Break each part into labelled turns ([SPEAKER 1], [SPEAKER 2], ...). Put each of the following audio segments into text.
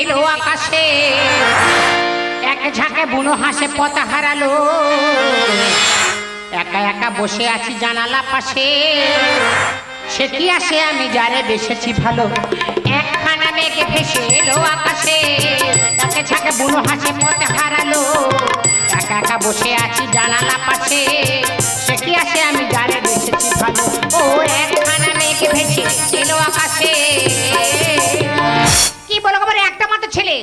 [SPEAKER 1] এলো আকাশে। এক ঝাঁকে বুনো হাসে পথ হারালো। একা একা বসে আছি জানালা পাশে। সে কি আসে আমি যারে বেসেছি ভালো। একখানা মেঘ ভেসে এলো আকাশে। একে ঝাঁকে বুনো হাসে পথ হারালো। একা একা বসে আছি জানালা পাশে। সে কি আসে আমি যারে ছেলে।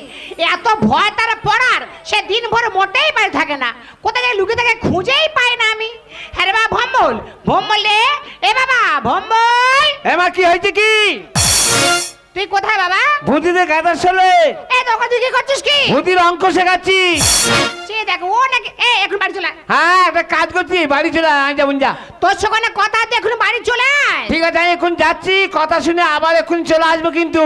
[SPEAKER 1] এত ভয় তার পড়ার, সে দিনভর মোটেই বাড়ি থাকে না। কোথায় যায় লুকিয়ে থাকে খুঁজেই পাই না আমি। হ্যাঁ রে বাবা, ভম্বল। ভম্বল রে। এ বাবা, ভম্বল।
[SPEAKER 2] এমা কি হয়েছে কি?
[SPEAKER 1] তুই কোথায় বাবা?
[SPEAKER 2] ভূতিদের গাদার চলে
[SPEAKER 1] এ তোকে তুই কি করছিস কি?
[SPEAKER 2] ভূতির অঙ্ক শেখাচ্ছি।
[SPEAKER 1] সে দেখ ও নাকি এ এখন বাড়ি চলে আয়।
[SPEAKER 2] হ্যাঁ একটা কাজ করছি বাড়ি চলে আয় যাবুন যা
[SPEAKER 1] তোর সঙ্গে কথা আছে এখন বাড়ি চলে আয়।
[SPEAKER 2] ঠিক আছে আমি এখন যাচ্ছি কথা শুনে আবার এখন চলে আসব কিন্তু।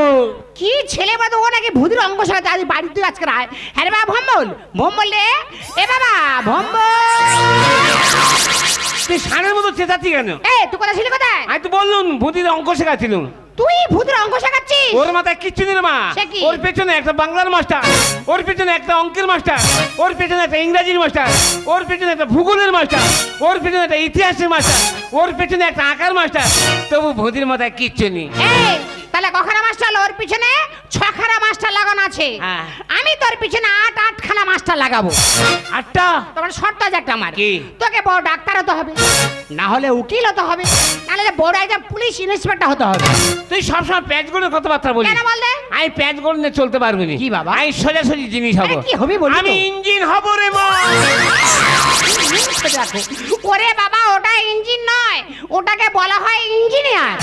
[SPEAKER 1] কি ছেলে বা তো ও নাকি ভূতির অঙ্গ সাথে আজ বাড়ি তুই আজকে আয় হ্যাঁ রে বাবা ভম্বল ভম্বল রে। এ বাবা ভম্বল।
[SPEAKER 2] তুই সানের মতো চেঁচাচ্ছি কেন?
[SPEAKER 1] এ তুই কোথায় ছিলি কোথায়?
[SPEAKER 2] আমি তো বললুম ভূতির অঙ্ক শেখাচ্ছিলুম।
[SPEAKER 1] তুই ভূতের অঙ্ক শেখাচ্ছিস?
[SPEAKER 2] ওর মাথায় কিচ্ছু নেই মা।
[SPEAKER 1] সে কি?
[SPEAKER 2] ওর পেছনে একটা বাংলার মাস্টার ওর পেছনে একটা অঙ্কের মাস্টার ওর পেছনে একটা ইংরাজির মাস্টার ওর পেছনে একটা ভূগোলের মাস্টার ওর পেছনে একটা ইতিহাসের মাস্টার ওর পেছনে একটা আঁকার মাস্টার। তবু ভূতির মাথায় কিচ্ছু নেই।
[SPEAKER 1] এই তাহলে কখনো মাস্টার ওর পিছনে? ছখানা মাস্টার লাগানো আছে
[SPEAKER 2] হ্যাঁ।
[SPEAKER 1] আমি তোর পিছনে আট আটখানা মাস্টার লাগাবো
[SPEAKER 2] আটটা
[SPEAKER 1] তোমার শর্ত আছে একটা আমার
[SPEAKER 2] কি?
[SPEAKER 1] তোকে বড় ডাক্তার হতে হবে না হলে উকিল হতে হবে নাহলে বড় একজন পুলিশ ইন্সপেক্টর হতে হবে
[SPEAKER 2] তুই সবসময় প্যাচ করে কথাবার্তা বলি
[SPEAKER 1] কেন বললে?
[SPEAKER 2] আমি প্যাচ করে নিয়ে চলতে পারব না
[SPEAKER 1] কি বাবা?
[SPEAKER 2] আমি সোজাসুজি জিনিস হব
[SPEAKER 1] আরে কি হবি বলি তো?
[SPEAKER 2] আমি ইঞ্জিন হব রে মা।
[SPEAKER 1] ওরে বাবা ওটা ইঞ্জিন নয় ওটাকে বলা হয় ইঞ্জিনিয়ার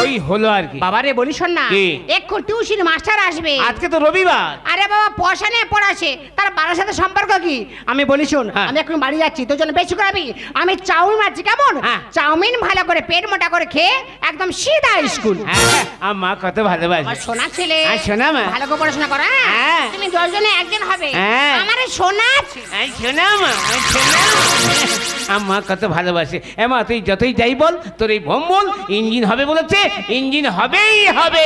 [SPEAKER 2] ওই হলো আর কি
[SPEAKER 1] বাবা রে বলি শোন না
[SPEAKER 2] কি?
[SPEAKER 1] এক্ষুন টিউশন মাস্টার আসবে।
[SPEAKER 2] আজকে তো রবিবার।
[SPEAKER 1] আরে বাবা পয়সা নিয়ে পড়াছে তার বাবার সাথে সম্পর্ক কি? আমি বলি শোন
[SPEAKER 2] হ্যাঁ।
[SPEAKER 1] আমি এখন বাড়ি যাচ্ছি তোর জন্য বেশি করাবি আমি চাউমিন মারছি কেমন?
[SPEAKER 2] হ্যাঁ।
[SPEAKER 1] চাউমিন ভালো করে পেট মোটা করে খেয়ে একদম সিধা স্কুল।
[SPEAKER 2] হ্যাঁ আমার কত ভালোবাসে।
[SPEAKER 1] সোনা ছেলে।
[SPEAKER 2] সোনা মা?
[SPEAKER 1] ভালো করে পড়াশোনা করা
[SPEAKER 2] হ্যাঁ।
[SPEAKER 1] তুমি দশজনে একজন হবে। আমার সোনা।
[SPEAKER 2] আই মা কত ভালোবাসে। এমা তুই যতই যাই বল তোর এই ভম্বল ইঞ্জিন হবে বলেছে ইঞ্জিন হবেই হবে।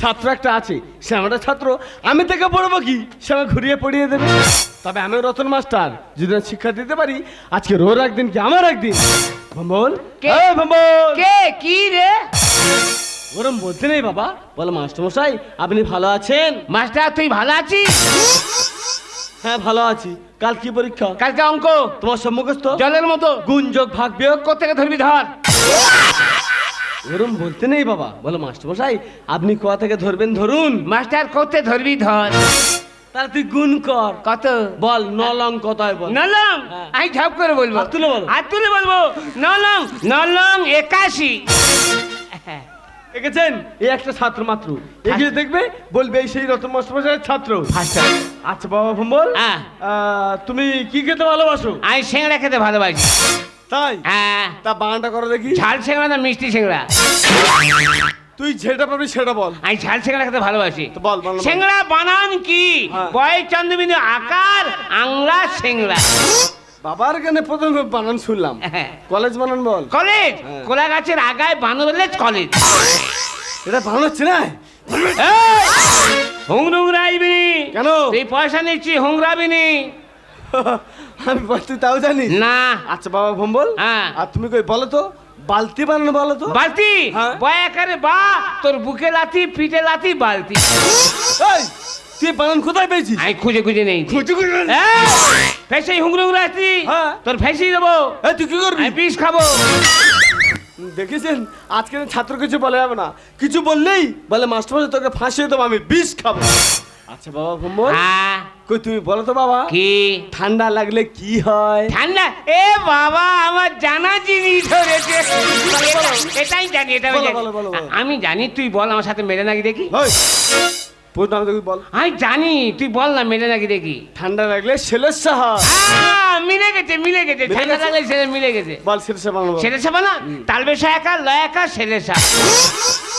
[SPEAKER 3] ছাত্র একটা আছে সে আমার ছাত্র। আমি থেকে পড়ব কি? সে আমাকে ঘুরিয়ে পড়িয়ে দেবে। তবে আমি রতন মাস্টার যদি না শিক্ষা দিতে পারি আজকে রোর একদিন কি আমার একদিন? ভম্বল?
[SPEAKER 2] কে? কি? রে?
[SPEAKER 3] ওরম বলতে নেই বাবা। বলো মাস্টার মশাই আপনি ভালো আছেন?
[SPEAKER 2] মাস্টার তুই ভালো আছিস?
[SPEAKER 3] হ্যাঁ ভালো আছি। কাল কি পরীক্ষা?
[SPEAKER 2] কালকে অঙ্ক।
[SPEAKER 3] তোমার সম্মুখস্থ?
[SPEAKER 2] জলের মতো।
[SPEAKER 3] গুঞ্জক ভাগ বিয়োগ
[SPEAKER 2] কোথেকে ধরবি ধর।
[SPEAKER 3] ওরম বলতে নেই বাবা। বলো মাস্টার মশাই আপনি কোয়া থেকে ধরবেন ধরুন।
[SPEAKER 2] মাস্টার কোথে ধরবি ধর?
[SPEAKER 3] তাহলে তুই গুণ কর।
[SPEAKER 2] কত?
[SPEAKER 3] বল নলং কতায় বল?
[SPEAKER 2] নলং?
[SPEAKER 3] হ্যাঁ।
[SPEAKER 2] আমি ঝাপ করে বলব।
[SPEAKER 3] তুলে বলো।
[SPEAKER 2] হাত তুলে বলব। নলং নলং একাশি।
[SPEAKER 3] দেখেছেন এই একটা ছাত্র মাত্র। এগিয়ে দেখবে বলবে এই সেই রতন মাস্টার মশাইয়ের ছাত্র আচ্ছা বাবা ভম্বল
[SPEAKER 2] হ্যাঁ।
[SPEAKER 3] তুমি কি খেতে ভালোবাসো?
[SPEAKER 2] আমি সিংড়া খেতে ভালোবাসি।
[SPEAKER 3] তাই?
[SPEAKER 2] হ্যাঁ।
[SPEAKER 3] তা করো দেখি।
[SPEAKER 2] ঝাল না মিষ্টি
[SPEAKER 3] তুই যেটা পাবি সেটা বল।
[SPEAKER 2] আমি ঝাল খেতে ভালোবাসি।
[SPEAKER 3] তো বল।
[SPEAKER 2] বানান কি?
[SPEAKER 3] হ্যাঁ।
[SPEAKER 2] বয় চন্দ্রবিন্দু আকার আংলা
[SPEAKER 3] বাবার প্রথম বানান শুনলাম।
[SPEAKER 2] হ্যাঁ।
[SPEAKER 3] কলেজ বানান বল।
[SPEAKER 2] কলেজ?
[SPEAKER 3] হ্যাঁ।
[SPEAKER 2] কোলা গাছের আগায় কলেজ।
[SPEAKER 3] এটা বানাচ্ছে না?
[SPEAKER 2] হুংরুংরাইবি
[SPEAKER 3] কেন?
[SPEAKER 2] তুই পয়সা নিচ্ছি হুংরাবিনি।
[SPEAKER 3] আমি বল তুই তাও জানিস?
[SPEAKER 2] না।
[SPEAKER 3] আচ্ছা বাবা ভম্বল
[SPEAKER 2] হ্যাঁ।
[SPEAKER 3] আর তুমি কই বলো তো? বালতি বানানো বলো তো?
[SPEAKER 2] বালতি?
[SPEAKER 3] হ্যাঁ।
[SPEAKER 2] বয় একারে বা তোর বুকে লাথি পিঠে লাথি বালতি।
[SPEAKER 3] তুই বানান কোথায় পেয়েছিস?
[SPEAKER 2] আমি খুঁজে খুঁজে নেই।
[SPEAKER 3] খুঁজে খুঁজে।
[SPEAKER 2] ফেসে হুংরুংরা আসছি
[SPEAKER 3] হ্যাঁ।
[SPEAKER 2] তোর ফেসি দেবো।
[SPEAKER 3] তুই কি করবি?
[SPEAKER 2] পিস খাব।
[SPEAKER 3] দেখেছেন আজকে ছাত্র কিছু বলে যাবে না। কিছু বললেই বলে মাস্টার তোকে ফাঁসিয়ে দেবো আমি বিষ খাব। আচ্ছা বাবা ভম্বল
[SPEAKER 2] হ্যাঁ।
[SPEAKER 3] কই তুমি বলো তো বাবা।
[SPEAKER 2] কি?
[SPEAKER 3] ঠান্ডা লাগলে কি হয়?
[SPEAKER 2] ঠান্ডা? এ বাবা আমার জানা জিনিস ধরেছে। এটাই জানি এটা আমি
[SPEAKER 3] বলো,
[SPEAKER 2] জানি।
[SPEAKER 3] বলো, বলো, বলো।
[SPEAKER 2] আমি জানি তুই বল আমার সাথে মেরে নাকি দেখি?
[SPEAKER 3] প্রশ্ন আমি তোকে বল।
[SPEAKER 2] আমি জানি তুই বল না মেরে নাকি দেখি।
[SPEAKER 3] ঠান্ডা লাগলে সেলেসা হয়
[SPEAKER 2] আহ, মিলে গেছে মিলে গেছে। ঠান্ডা? লাগলে সেটা মিলে গেছে।
[SPEAKER 3] বল সেলেসা বানাবো
[SPEAKER 2] সেরেসা বানা তালবেশা একা লয় একা সেরেসা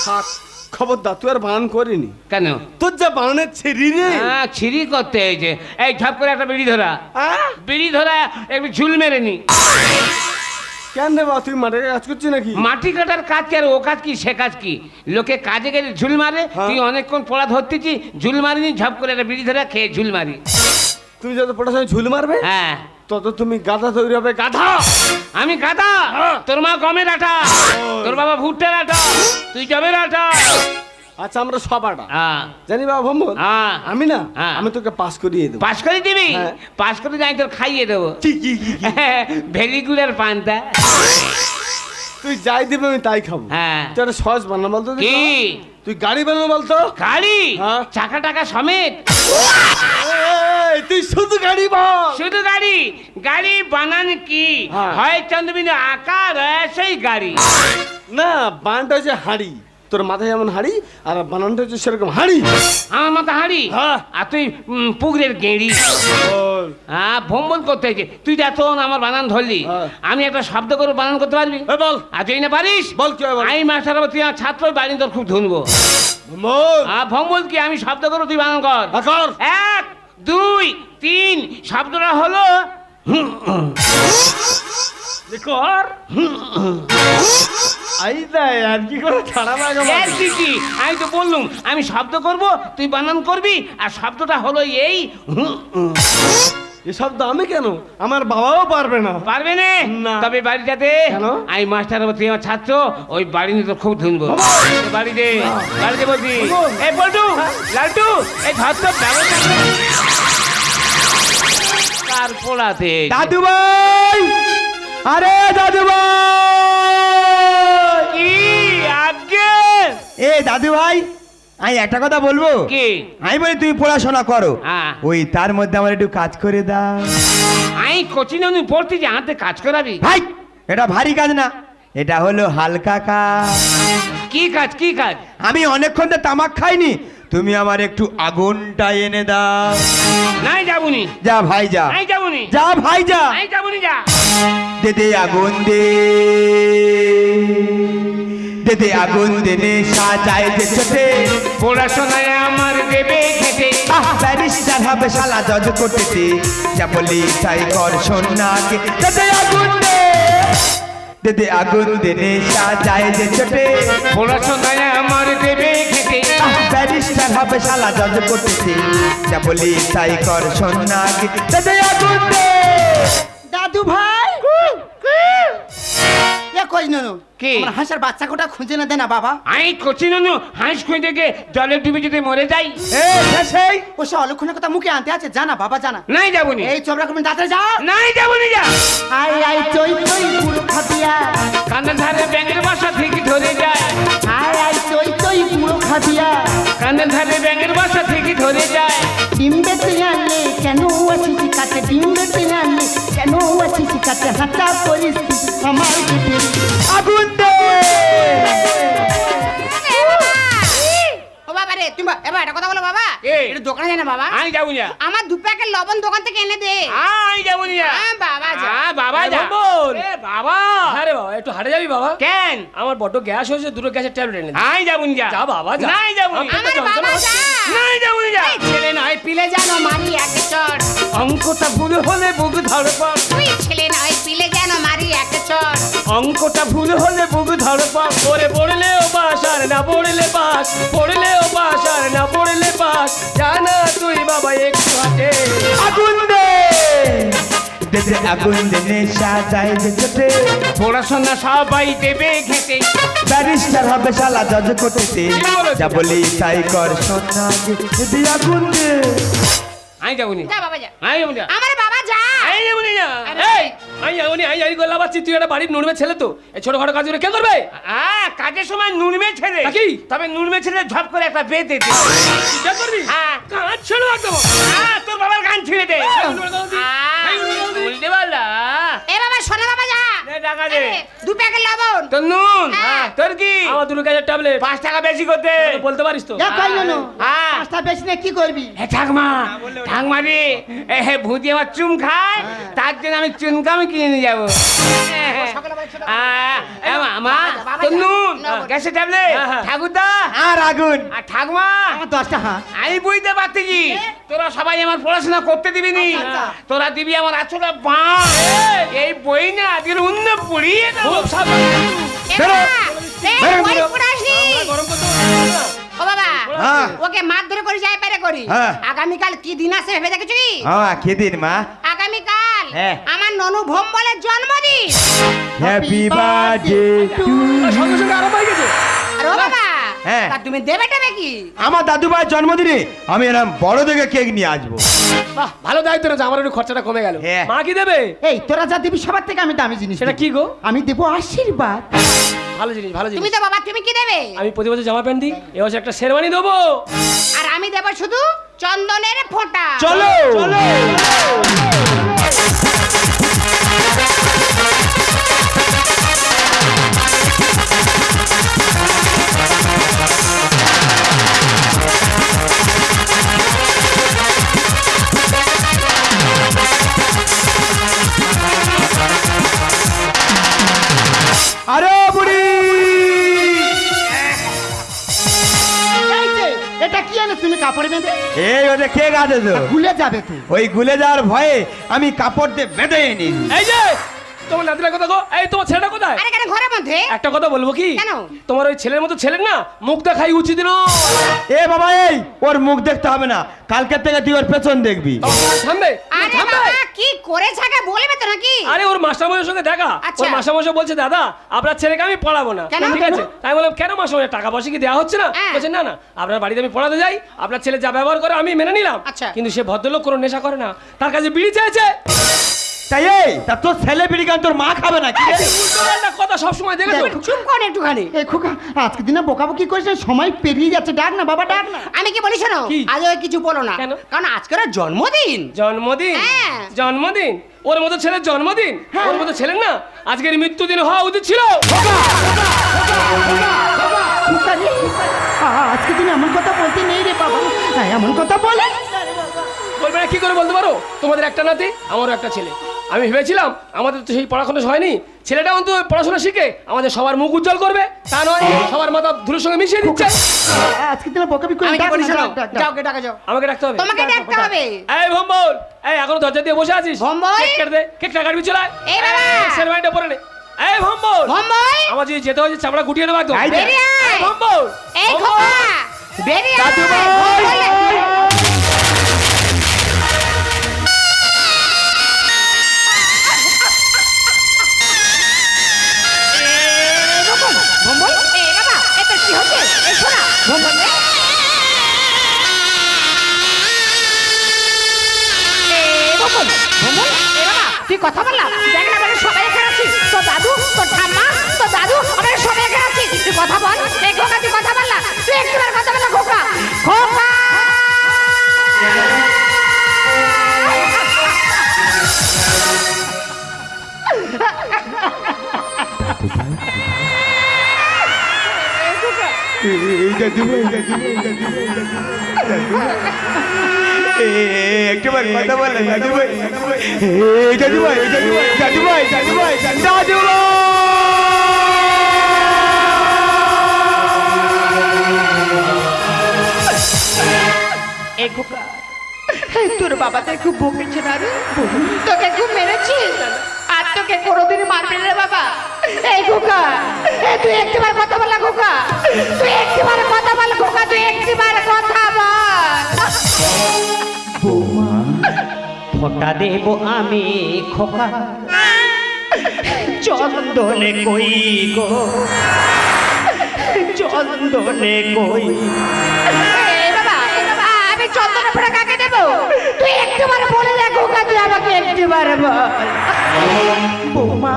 [SPEAKER 3] থাক। খবরদার তুই আর বানান করিনি।
[SPEAKER 2] কেন?
[SPEAKER 3] তোর যা বানানের ছেড়ি রে।
[SPEAKER 2] হ্যাঁ ছিরি করতে হয়েছে এই ঝপ করে একটা বিড়ি ধরা? বিড়ি ধরা একটু ঝুল মেরে নি
[SPEAKER 3] কেন রে বাবা তুই মাঠে কাজ করছিস নাকি?
[SPEAKER 2] মাটি কাটার কাজ কি আর ও কাজ কি সে কাজ কি? লোকে কাজে গেলে ঝুল মারে
[SPEAKER 3] হ্যাঁ।
[SPEAKER 2] তুই অনেকক্ষণ পড়া ধরতেছি ঝুল মারিনি ঝপ করে একটা বিড়ি ধরে খেয়ে ঝুল মারি।
[SPEAKER 3] তুমি যত পড়াশোনা ঝুল মারবে?
[SPEAKER 2] হ্যাঁ।
[SPEAKER 3] তত তুমি গাধা তৈরি হবে গাধা!
[SPEAKER 2] আমি গাদা তোর মা গমের আটা। তোর বাবা ভুট্টার আটা। তুই জবের আটা।
[SPEAKER 3] আচ্ছা আমরা সব আটা।
[SPEAKER 2] হ্যাঁ।
[SPEAKER 3] জানি বাবা ভম্বল
[SPEAKER 2] হ্যাঁ।
[SPEAKER 3] আমি না
[SPEAKER 2] হ্যাঁ।
[SPEAKER 3] আমি তোকে পাস করিয়ে দেবো।
[SPEAKER 2] পাস করে দিবি?
[SPEAKER 3] হ্যাঁ।
[SPEAKER 2] পাস করে যাই তোর খাইয়ে দেবো। গুড পান্তা।
[SPEAKER 3] তুই যাই দিবে আমি তাই খাব।
[SPEAKER 2] হ্যাঁ।
[SPEAKER 3] একটা সহজ বানা বলতো
[SPEAKER 2] কি?
[SPEAKER 3] তুই গাড়ি বানানো বলতো
[SPEAKER 2] গাড়ি?
[SPEAKER 3] হ্যাঁ।
[SPEAKER 2] চাকা টাকা সমেত।
[SPEAKER 3] তুই শুধু গাড়ি বল।
[SPEAKER 2] শুধু গাড়ি গাড়ি বানান কি?
[SPEAKER 3] হ্যাঁ।
[SPEAKER 2] হয় চন্দ্রবিন্দু আকার সেই গাড়ি।
[SPEAKER 3] না বানটা হচ্ছে হাড়ি। তোর মাথায় যেমন হাড়ি আর বানানটা হচ্ছে সেরকম হাড়ি।
[SPEAKER 2] আমার মতো হাঁড়ি?
[SPEAKER 3] হ্যাঁ।
[SPEAKER 2] আর তুই পুকুরের গেঁড়ি। হ্যাঁ ভ্রমণ করতে তুই এত আমার বানান ধরলি।
[SPEAKER 3] হ্যাঁ।
[SPEAKER 2] আমি একটা শব্দ করে বানান করতে পারবি?
[SPEAKER 3] বল।
[SPEAKER 2] আর তুই না পারিস?
[SPEAKER 3] বল কি
[SPEAKER 2] আমি মাস্টার তুই আমার ছাত্র বাড়ি তোর খুব ধুনবো। ভঙ্গল কি? আমি শব্দ করে তুই বানান কর।
[SPEAKER 3] কর।
[SPEAKER 2] এক দুই তিন শব্দটা হলো কর
[SPEAKER 3] আর কি করে ছাড়া লাগা
[SPEAKER 2] আমি তো বললুম আমি শব্দ করব তুই বানান করবি আর শব্দটা হলো এই
[SPEAKER 3] শব্দ আমি কেন? আমার বাবাও পারবে না।
[SPEAKER 2] পারবে না। তবে বাড়িটাতে? আমি মাস্টার হব তুই আমার ছাত্র ওই বাড়ি নিয়ে তো খুব ধুনবো। বাড়িতে বাড়িতে বলছি এই বলটু লালটু এই ধর তো কার পোড়াতে
[SPEAKER 4] দাদু ভাই আরে দাদু ভাই
[SPEAKER 2] কি আগে
[SPEAKER 4] এ দাদু ভাই আমি একটা কথা বলব?
[SPEAKER 2] কি?
[SPEAKER 4] আমি বলি তুমি পড়াশোনা করো।
[SPEAKER 2] হ্যাঁ।
[SPEAKER 4] ওই তার মধ্যে আমার একটু কাজ করে দাও।
[SPEAKER 2] আমি কোচিং উনি পড়তে যে হাতে কাজ করাবি?
[SPEAKER 4] ভাই এটা ভারী কাজ না। এটা হলো হালকা কাজ।
[SPEAKER 2] কি কাজ কি কাজ?
[SPEAKER 4] আমি অনেকক্ষণ তো তামাক খাইনি। তুমি আমার একটু আগুনটা এনে দাও।
[SPEAKER 2] নাই যাবুনি।
[SPEAKER 4] যা ভাই যা।
[SPEAKER 2] নাই যাবুনি।
[SPEAKER 4] যা ভাই যা।
[SPEAKER 2] নাই যাবুনি যা।
[SPEAKER 4] দে দে আগুন দে। দে দে আগুন দে নে সাজায় ছোটে
[SPEAKER 2] পড়াশোনায় আমার দেবে খেতে।
[SPEAKER 4] আহ ব্যারিস্টার হবে শালা জজ করতেছে যা বলি তাই কর সোনাকে। দে দে আগুন দে। দে দে আগুন দে নে সাজায় ছোটে
[SPEAKER 2] পড়াশোনায় আমার
[SPEAKER 4] ব্যারিস্টার হবে শালা জজ করতেছে যা বলি তাই কর আগুন দে
[SPEAKER 5] দাদু ভাই! এ কই ননু?
[SPEAKER 2] কি?
[SPEAKER 5] আমার হাঁসের বাচ্চা কোটা খুঁজে না দে না বাবা।
[SPEAKER 2] আমি কোচিং নু হাঁস খুঁজে দেখে জলে ডুবে যদি মরে যাই।
[SPEAKER 4] এ
[SPEAKER 5] ও সে অলক্ষণের কথা মুখে আনতে আছে। জানা বাবা জানা।
[SPEAKER 2] নাই যাবুনি
[SPEAKER 5] এই চবরা কমিন দাঁতে যা
[SPEAKER 2] নাই যাবুনি যা।
[SPEAKER 5] আই আই চই চই পুরো খাবিয়া
[SPEAKER 2] কানের ধারে ব্যাঙের বাসা থেকে ধরে যায়।
[SPEAKER 5] আই বেতে আনলে কেন আছিস কাছে হাঁটা পরিস্থিতি আমার
[SPEAKER 4] আগুন দে
[SPEAKER 1] বাবা এবার কথা বলো বাবা।
[SPEAKER 2] এ।
[SPEAKER 1] এটা দোকানে যায় না বাবা?
[SPEAKER 2] আমি যাব না।
[SPEAKER 1] আমার দু প্যাকেট লবণ দোকান থেকে এনে দে।
[SPEAKER 2] আমি যাব না।
[SPEAKER 1] হ্যাঁ, বাবা যা।
[SPEAKER 2] হ্যাঁ, বাবা যা।
[SPEAKER 6] বল।
[SPEAKER 2] এ, বাবা।
[SPEAKER 6] আরে বাবা একটু হাটে যাবি বাবা?
[SPEAKER 2] কেন?
[SPEAKER 6] আমার বড্ড গ্যাস হয়েছে দুটো গ্যাসের ট্যাবলেট এনে দে।
[SPEAKER 2] আমি যাব না।
[SPEAKER 6] যা বাবা, যা।
[SPEAKER 2] নাই যাব না।
[SPEAKER 6] আমার
[SPEAKER 1] আমার বাবা যা।
[SPEAKER 2] নাই যাব না।
[SPEAKER 1] ছেলে নয় পিলে যেন মারি এক চট
[SPEAKER 2] অঙ্কটা ভুল হলে বুক ধরপড়
[SPEAKER 1] তুই ছেলে নয় পিলে যেন মারি এক চট
[SPEAKER 2] অঙ্কটা ভুল হলে বুক ধরপড়
[SPEAKER 6] ওরে পড়লেও পাস আর না পড়লে পাস। পড়লেও পাস আর না পড়লে পাস। জানা তুই বাবা একটু হাটে
[SPEAKER 4] আগুন দে। দে দে আগুন দে নে সাজায় যে ছোটে
[SPEAKER 2] পড়াশোনা সবাই দেবে খেতে।
[SPEAKER 4] ব্যারিস্টার হবে শালা জজ করতেছে যা বলি তাই কর সোনাকে যদি আগুন দে।
[SPEAKER 2] আমি যাব না।
[SPEAKER 1] যা বাবা যা।
[SPEAKER 2] আমি যাব না।
[SPEAKER 1] আমার বাবা যা।
[SPEAKER 2] আমি যাব না
[SPEAKER 6] এই! আমি পাচ্ছি তুই একটা বাড়ির নুনমে ছেলে তো। এই ছোটখাটো কাজগুলো কে করবে?
[SPEAKER 2] আ কাজের সময় নুনমে ছেলে।
[SPEAKER 6] কি?
[SPEAKER 2] তবে নুনমে ছেলে ঝপ করে একটা বেঁধে দে
[SPEAKER 6] কে করবি?
[SPEAKER 2] হ্যাঁ
[SPEAKER 6] কাজ ছেড়ে একদম।
[SPEAKER 2] আ, তোর বাবার গান ছিঁড়ে দে।
[SPEAKER 6] ভাই, উঠে দাও দি।
[SPEAKER 2] বলতে পারলা
[SPEAKER 1] এ বাবা শোনা বাবা যা।
[SPEAKER 2] টাকা দে।
[SPEAKER 1] দু প্যাকেট লবণ।
[SPEAKER 2] তোর নুন?
[SPEAKER 1] হ্যাঁ।
[SPEAKER 2] তোর কি?
[SPEAKER 6] আমার ট্যাবলেট।
[SPEAKER 2] পাঁচ টাকা বেশি করতে।
[SPEAKER 6] বলতে পারিস তো।
[SPEAKER 5] কই
[SPEAKER 2] হ্যাঁ
[SPEAKER 5] বেশি না কি করবি?
[SPEAKER 2] এ ঠাকমা ঠাকমা রে এ হে ভূতি আমার চুম খায়। তার জন্য আমি চুনকামি কিনে নিয়ে যাব।
[SPEAKER 1] বলছিল।
[SPEAKER 2] মা, তোর নুন আগুন
[SPEAKER 1] আগুন।
[SPEAKER 2] গ্যাসের ট্যাবলেট?
[SPEAKER 6] হ্যাঁ, হ্যাঁ।
[SPEAKER 2] ঠাকুরদা?
[SPEAKER 4] আর আগুন।
[SPEAKER 2] আর ঠাকুমা?
[SPEAKER 5] আমার দশটা হাত
[SPEAKER 2] আমি বুঝতে পারতেছি তোরা সবাই আমার পড়াশোনা করতে দিবি নি? তোরা দিবি আমার আচুরা বাঁ। এই বই না আজকের অন্য পড়িয়ে।
[SPEAKER 1] ও বাবা।
[SPEAKER 4] হ্যাঁ।
[SPEAKER 1] ওকে মারধর করে যাই পারে করি।
[SPEAKER 4] হ্যাঁ।
[SPEAKER 1] আগামীকাল কি দিন আছে ভেবে দেখেছ কি?
[SPEAKER 4] হ্যাঁ খেদিন মা?
[SPEAKER 1] আগামীকাল
[SPEAKER 4] হ্যাঁ।
[SPEAKER 1] আমার ননু ভোম্বলের জন্মদিন।
[SPEAKER 4] হ্যাপি বার্থডে টু
[SPEAKER 6] সঙ্গে সঙ্গে আরম্ভ হয়ে গেছে।
[SPEAKER 1] আর বাবা
[SPEAKER 4] হ্যাঁ।
[SPEAKER 1] তুমি দেবে টেবে কি?
[SPEAKER 4] আমার দাদু ভাইয়ের জন্মদিনে আমি এরকম বড় দেখে কেক নিয়ে আসব।
[SPEAKER 6] বাহ ভালো দায়িত্ব রয়েছে আমার একটু খরচাটা কমে গেল।
[SPEAKER 4] হ্যাঁ।
[SPEAKER 6] মা কি দেবে?
[SPEAKER 5] এই তোরা যা দিবি সবার থেকে আমি দামি জিনিস
[SPEAKER 6] সেটা
[SPEAKER 5] দেবো।
[SPEAKER 6] কি গো?
[SPEAKER 5] আমি দেবো আশীর্বাদ।
[SPEAKER 6] ভালো জিনিস ভালো
[SPEAKER 1] তুমি
[SPEAKER 6] জিনিস।
[SPEAKER 1] তো বাবা তুমি কি দেবে?
[SPEAKER 6] আমি প্রতি বছর জামা প্যান্ট দিই এবছর একটা শেরওয়ানি দেবো।
[SPEAKER 1] আর আমি দেব শুধু চন্দনের ফোঁটা।
[SPEAKER 4] চলো! চলো!
[SPEAKER 5] তুমি কাপড় বেঁধে
[SPEAKER 4] এই ওটা কে আছে তো?
[SPEAKER 5] গুলে যাবে তুই
[SPEAKER 4] ওই গুলে যাওয়ার ভয়ে আমি কাপড় দিয়ে বেঁধে নিই
[SPEAKER 6] এই যে তোমার নাতিরা কথা গো এই তোমার ছেলেটা কোথায়?
[SPEAKER 1] আরে কেন ঘরের মধ্যে
[SPEAKER 6] একটা কথা বলব কি?
[SPEAKER 1] কেন?
[SPEAKER 6] তোমার ওই ছেলের মতো ছেলের না মুখ দেখাই উচিত নয়।
[SPEAKER 4] এ বাবা এই ওর মুখ দেখতে হবে না। কালকের থেকে তুই ওর পেছন দেখবি।
[SPEAKER 6] থামবে?
[SPEAKER 1] আরে
[SPEAKER 6] থামবে?
[SPEAKER 1] বাবা কি করে ছাকা বলবে তো নাকি?
[SPEAKER 6] আরে ওর মাস্টারমশাইয়ের সঙ্গে দেখা।
[SPEAKER 1] আচ্ছা।
[SPEAKER 6] ওর মাস্টারমশাই বলছে দাদা আপনার ছেলেকে আমি পড়াবো না। ঠিক আছে? তাই বললাম কেন মাস্টারমশাই টাকা পয়সা কি দেওয়া হচ্ছে না?
[SPEAKER 1] হ্যাঁ।
[SPEAKER 6] বলছে না না আপনার বাড়িতে আমি পড়াতে যাই। আপনার ছেলে যা ব্যবহার করে আমি মেনে নিলাম।
[SPEAKER 1] আচ্ছা।
[SPEAKER 6] কিন্তু সে ভদ্রলোক কোনো নেশা করে না। তার কাছে বিড়ি চেয়েছে।
[SPEAKER 4] তাই এই তা তোর ছেলে বিড়ি গান তোর মা খাবে না কি রে?
[SPEAKER 6] কথা সবসময় দেখেছ
[SPEAKER 1] চুপ। কর একটুখানি।
[SPEAKER 5] এই খোকা আজকে দিনে বকাবকি করেছে সময় পেরিয়ে যাচ্ছে ডাক না বাবা ডাক না।
[SPEAKER 1] আমি কি বলি শোনো?
[SPEAKER 6] কি?
[SPEAKER 1] আজ কিছু বলো না।
[SPEAKER 6] কেন?
[SPEAKER 1] কারণ আজকের ওর জন্মদিন।
[SPEAKER 6] জন্মদিন?
[SPEAKER 1] হ্যাঁ।
[SPEAKER 6] জন্মদিন? ওর মতো ছেলের জন্মদিন? ওর মতো ছেলের না? আজকের মৃত্যুদিন হওয়া উচিত ছিল।
[SPEAKER 5] খোকা রে, আ- আজকে দিনে এমন কথা বলতে নেই রে বাবা। হ্যাঁ, এমন কথা বলে।
[SPEAKER 6] বলবে না কি করে বলতে পারো? তোমাদের একটা নাতি আমারও একটা ছেলে। আমি ভেবেছিলাম আমাদের তো সেই পড়াশোনা হয়নি। ছেলেটা অন্তত পড়াশোনা শিখে আমাদের সবার মুখ উজ্জ্বল করবে। তা নয় সবার মাথা ধুলোর সঙ্গে মিশিয়ে দিচ্ছে।
[SPEAKER 5] আজকে দিনে বকাবকি করে ডাক ডাক।
[SPEAKER 1] যাও কে ডাকা যাও।
[SPEAKER 6] আমাকে ডাকতে হবে।
[SPEAKER 1] তোমাকে ডাকতে হবে।
[SPEAKER 6] এই ভম্বল এই এখনও দরজা দিয়ে বসে আছিস?
[SPEAKER 1] ভম্বল?
[SPEAKER 6] কেক কেটে দে কেকটা কাটবি চলে।
[SPEAKER 1] এই বাবা।
[SPEAKER 6] শেরওয়ানিটা পরে নে। এই ভম্বল!
[SPEAKER 1] ভম্বই
[SPEAKER 6] আমার যদি যেতে হয় চামড়া গুটিয়ে নেব একদম।
[SPEAKER 4] এই
[SPEAKER 6] ভম্বল!
[SPEAKER 1] এই
[SPEAKER 6] ভম্বল।
[SPEAKER 1] খোকা বেরিয়ে তোর বাবা তো খুব বকেছে না রে তোকে খুব মেরেছি। আর তোকে কোনোদিন মারবে রে বাবা। এই খোকা এই তুই একটিবার কথা বল না খোকা। তুই একটিবার কথা বল খোকা তুই একটিবার কথা বল।
[SPEAKER 7] ফোটা দেব আমি খোকা। চন্দনে কই গো? চন্দনে কই?
[SPEAKER 1] আমি চন্দন ফোড়া কাকে দেব? তুই একটিবার বলে দে খোকা তুই আমাকে একটিবার বল।
[SPEAKER 7] বৌমা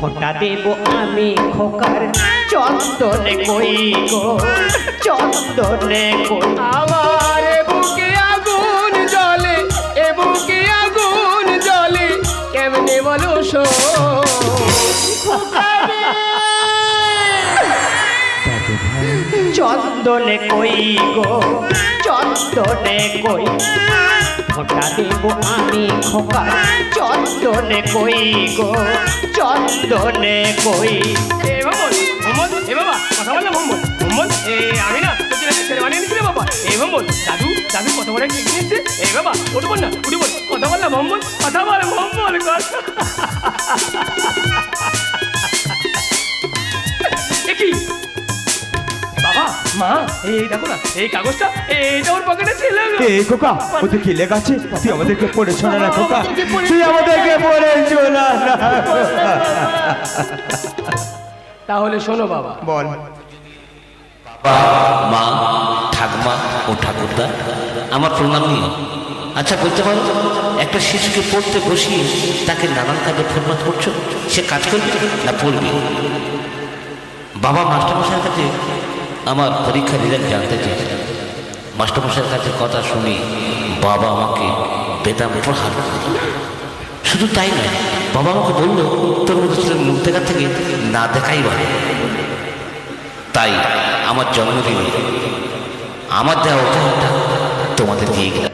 [SPEAKER 7] ফোটা দেব আমি খোকার চন্দনে কই গো? চন্দনে কই?
[SPEAKER 6] আমার বুকে আগুন জ্বলে এ বুকে আগুন জ্বলে কেমনে বলো শো
[SPEAKER 7] চন্দনে কই গো? চন্দনে কই? ফোটা দেব আমি খোকা। চন্দনে কই গো? চন্দনে কই?
[SPEAKER 6] এ ভ্রমণ, ভ্রমণ, এ কথা বল না মোহাম্মদ। মোহাম্মদ এ আমি না বাবা। এই মোহাম্মদ দাদু দাদু কত বড় একটা বাবা কথা বল না মোহাম্মদ। কথা বল মোহাম্মদ কথা। বাবা মা এই দেখো না এই কাগজটা এইটা ওর পকেটে ছিল গো।
[SPEAKER 4] এ খোকা ওতে কি লেখা তুই আমাদেরকে পড়ে শোনা না খোকা। তুই আমাদেরকে পড়ে শোনা না।
[SPEAKER 6] তাহলে শোনো বাবা।
[SPEAKER 4] বল।
[SPEAKER 8] মা ঠাকমা ও ঠাকুরদা আমার প্রণাম নিয়ে। আচ্ছা বলতে পারো একটা শিশুকে পড়তে বসিয়ে তাকে নানান কাজে ফরমাত করছ? সে কাজ করবে না পড়বে? বাবা মাস্টারমশাইয়ের কাছে আমার পরীক্ষা রেজাল্ট জানতে চেয়েছে মাস্টারমশাইয়ের কাছে কথা শুনি বাবা আমাকে বেদাম প্রহার শুধু তাই নয়, বাবা আমাকে বলল, তোর মতো ছেলে মুখ দেখার থেকে না দেখাই ভালো। তাই আমার জন্মদিনে আমার দেওয়া উপহারটা তোমাদের দিয়ে গেলাম।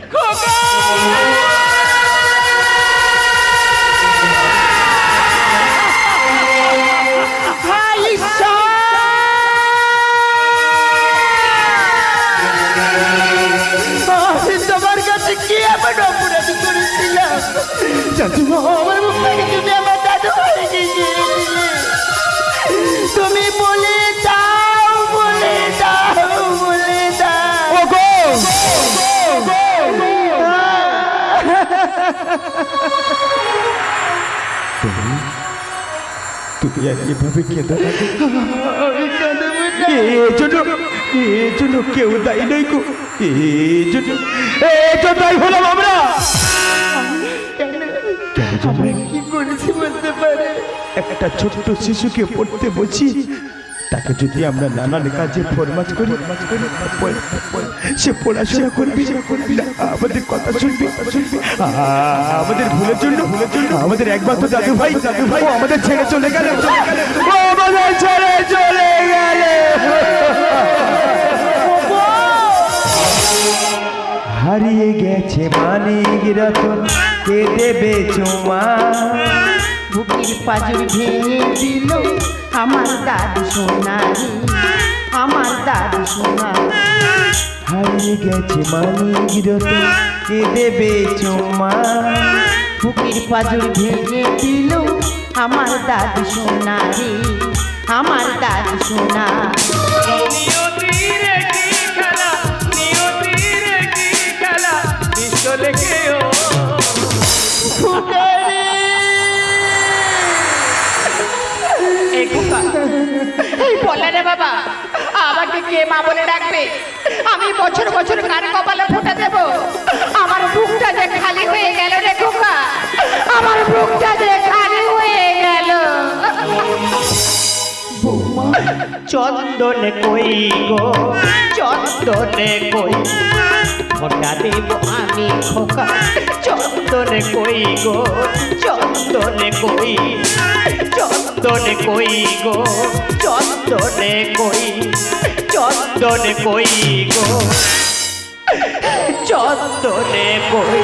[SPEAKER 5] জাদু আমার মুখ থেকে তুমি আমার দাদু তুমি বলে দাও বলে দাও বলে দাও
[SPEAKER 4] তুই আর এভাবে কেঁদে
[SPEAKER 5] না।
[SPEAKER 4] এর জন্য এর জন্য কেউ দায়ী নয় গো এর জন্য এর জন্য দায়ী হলাম আমরা?
[SPEAKER 5] আমরা কি করেছি বলতে পারে?
[SPEAKER 4] একটা ছোট্ট শিশুকে পড়তে বসি তাকে যদি আমরা নানান কাজে ফরমাজ করি সে পড়াশোনা করবে। আমাদের কথা শুনবে। আমাদের ভুলের জন্য ভুলের জন্য আমাদের একমাত্র দাদু ভাই দাদু ভাই আমাদের ছেড়ে চলে গেল। আমাদের ছেড়ে চলে গেল। হারিয়ে গেছে মানিক রতন কে দেবে চুমা?
[SPEAKER 5] বুকের পাজর ভেঙে দিল আমার দাদু সোনারি আমার দাদু সোনা
[SPEAKER 4] হারিয়ে গেছে মানিক রতন কে দেবে চুমা?
[SPEAKER 5] বুকের পাজর ভেঙে দিল আমার দাদু সোনারি আমার দাদু সোনা
[SPEAKER 1] রে বাবা, আমাকে কে মা বলে ডাকবে? আমি বছর বছর কার কপালে ফুটে দেব। আমার বুকটা যে খালি হয়ে গেল রে খোকা, আমার বুকটা যে খালি হয়ে গেল।
[SPEAKER 5] চন্দনে কই গো? চন্দনে কই? ফোটা দেব আমি খোকা। চন্দনে কই গো, চন্দনে কই চন্দনে কই গো, চন্দনে কই চন্দনে কই গো, চন্দনে কই।